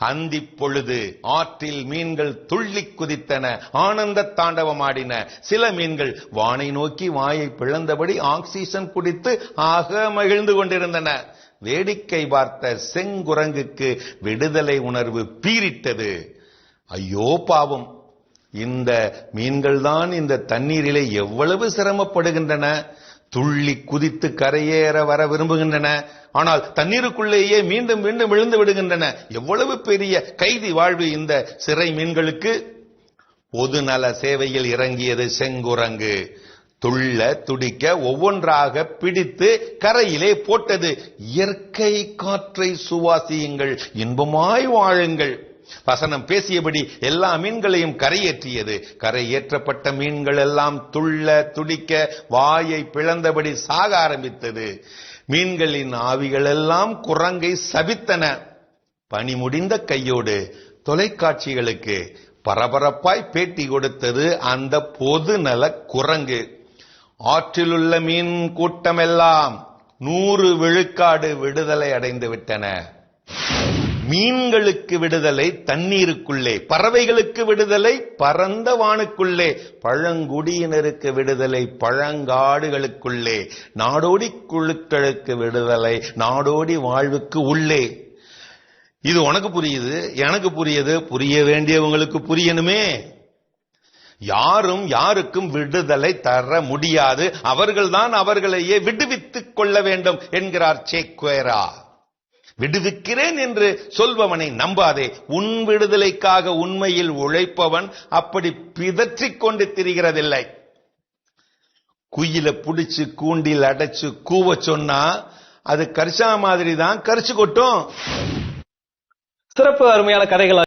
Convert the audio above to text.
அந்தி பொழுது ஆற்றில் மீன்கள் துள்ளி குதித்தன ஆனந்த தாண்டவமாடின. சில மீன்கள் வானை நோக்கி வாயை பிளந்தபடி ஆக்சிஜன் குடித்து ஆக மகிழ்ந்து கொண்டிருந்தன. வேடிக்கை பார்த்த செங்குரங்குக்கு விடுதலை உணர்வு பீரிட்டது ஐயோ பாவம்! இந்த மீன்கள் தான் இந்த தண்ணீரிலே எவ்வளவு சிரமப்படுகின்றன! துள்ளி குதித்து கரையேற வர விரும்புகின்றன. ஆனால் தண்ணீருக்குள்ளேயே மீண்டும் மீண்டும் விழுந்து விடுகின்றன. எவ்வளவு பெரிய கைதி வாழ்வு இந்த சிறை மீன்களுக்கு? பொதுநல சேவையில் இறங்கியது செங்குரங்கு. துள்ள துடிக்க ஒவ்வொன்றாக பிடித்து கரையிலே போட்டது. இயற்கை காற்றை சுவாசியுங்கள் இன்பமாய் வாழுங்கள். வசனம் பேசியபடி எல்லா மீன்களையும் கரையேற்றியது. கரையேற்றப்பட்ட மீன்கள் எல்லாம் துள்ள துடிக்க வாயை பிளந்தபடி சாக ஆரம்பித்தது. மீன்களின் ஆவிகள் எல்லாம் குரங்கை சபித்தன. பணி முடிந்த கையோடு தொலைக்காட்சிகளுக்கு பரபரப்பாய் பேட்டி கொடுத்தது அந்த பொது நல குரங்கு. ஆற்றிலுள்ள மீன் கூட்டமெல்லாம் நூறு விழுக்காடு விடுதலை அடைந்து விட்டன. மீன்களுக்கு விடுதலை தண்ணீருக்குள்ளே பறவைகளுக்கு விடுதலை பரந்த வானுக்குள்ளே பழங்குடியினருக்கு விடுதலை பழங்காடுகளுக்குள்ளே நாடோடி குழுக்களுக்கு விடுதலை நாடோடி வாழ்வுக்கு உள்ளே. இது உனக்கு புரியுது எனக்கு புரியுது புரிய வேண்டியவங்களுக்கு புரியணுமே. யாரும் யாருக்கும் விடுதலை தர முடியாது. அவர்கள்தான் அவர்களையே விடுவித்துக் கொள்ள வேண்டும் என்கிறார் சேக்வேரா விடுவிக்கிறேன் என்று சொல்பவனை நம்பாதே. உன் விடுதலைக்காக உண்மையில் உழைப்பவன் அப்படி பிதற்றிக் கொண்டு திரிகிறதில்லை. குயில புடிச்சு கூண்டில் அடைச்சு கூவ சொன்னா அது கரிசா மாதிரி தான் கரிச்சு கொட்டும். சிறப்பு அருமையான கதைகள்